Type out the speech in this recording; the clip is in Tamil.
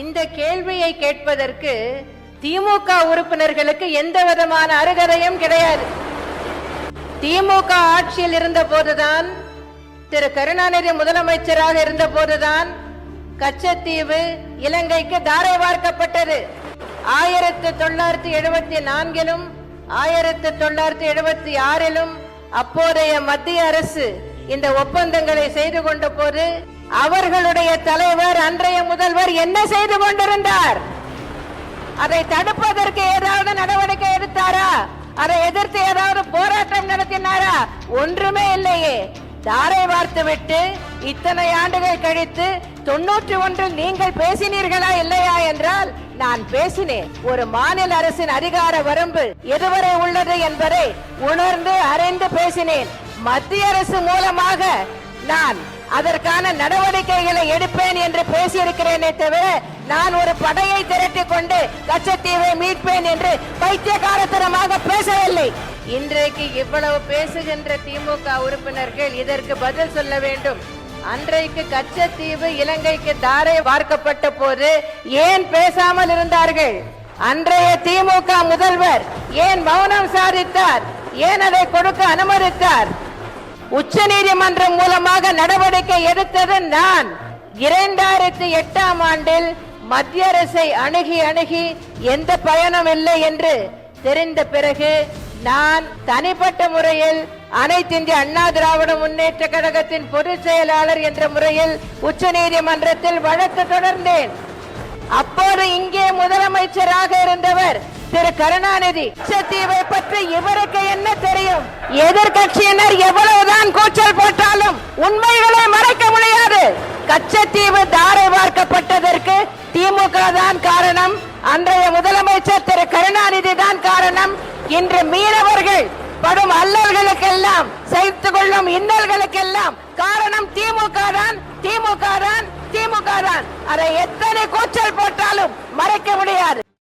இந்த கேள்வியை கேட்பதற்கு திமுக உறுப்பினர்களுக்கு எந்த விதமான அருகதையும் கிடையாது. திமுக ஆட்சியில் இருந்த போதுதான் திரு கருணாநிதி முதலமைச்சராக இருந்த போதுதான் கச்சத்தீவு இலங்கைக்கு தாரை வார்க்கப்பட்டது. ஆயிரத்தி தொள்ளாயிரத்தி எழுபத்தி நான்கிலும் ஆயிரத்தி தொள்ளாயிரத்தி எழுபத்தி ஆறிலும் அப்போதைய மத்திய அரசு இந்த ஒப்பந்தங்களை செய்து கொண்ட போது அவர்களுடைய தலைவர் அன்றைய முதல்வர் என்ன செய்து கொண்டிருந்தார்? அதை தடுப்பதற்கு ஏதாவது நடவடிக்கை எடுத்தாரா? அதை எதிர்த்து ஏதாவது போராட்டம் நடத்தினாரா? ஒன்றுமே இல்லையே. தாரை வார்த்து விட்டு இத்தனை ஆண்டுகள் கழித்து தொண்ணூற்றி ஒன்றில் நீங்கள் பேசினீர்களா இல்லையா என்றால் நான் பேசினேன். ஒரு மாநில அரசின் அதிகார வரம்பு எதுவரை உள்ளது என்பதை உணர்ந்து அறிந்து பேசினேன். மத்திய அரசு மூலமாக நான் அதற்கான நடவடிக்கைகளை எடுப்பேன் என்று பேசியிருக்கிறேனே தவிர நான் ஒரு படையை திரட்டிக் கொண்டு கச்சத்தீவை மீட்பேன் என்று பைத்தியகாரத்தனமாக பேசவில்லை. இன்றைக்கு இவ்வளவு பேசுகின்ற திமுக உறுப்பினர்கள் இதற்கு பதில் சொல்ல வேண்டும். அன்றைக்கு கச்சத்தீவு இலங்கைக்கு தாரை வார்க்கப்பட்ட போது ஏன் பேசாமல் இருந்தார்கள்? அன்றைய திமுக முதல்வர் ஏன் மௌனம் சாதித்தார்? ஏன் அதை கொடுக்க அனுமதித்தார்? உச்ச நீதிமன்றம் மூலமாக நடவடிக்கை எடுத்தது நான் இரண்டாயிரத்தி எட்டாம் ஆண்டில் மத்திய அரசை அணுகி அணுகி எந்த பயனும் இல்லை என்று தெரிந்த பிறகு நான் தனிப்பட்ட முறையில் அனைத்து இந்திய அண்ணா திராவிட முன்னேற்ற கழகத்தின் பொதுச் செயலாளர் என்ற முறையில் உச்ச நீதிமன்றத்தில் வழக்கு தொடர்ந்தேன். அப்போது இங்கே முதலமைச்சராக இருந்தவர் திரு கருணாநிதி. லட்சத்தீவை பற்றி இவருக்கு என்ன எதிர்கட்சியினர் எவ்வளவுதான் கூச்சல் போட்டாலும் உண்மைகளை மறைக்க முடியாது. கச்சத்தீவு தாரை பார்க்கப்பட்டதற்கு திமுக தான் காரணம். அன்றைய முதலமைச்சர் திரு கருணாநிதி தான் காரணம். இன்று மீனவர்கள் படும் அல்லல்களுக்கெல்லாம் சகித்து கொள்ளும் இன்னல்களுக்கெல்லாம் காரணம் திமுக தான் திமுக தான் திமுக தான். அதை எத்தனை கூச்சல் போட்டாலும் மறைக்க முடியாது.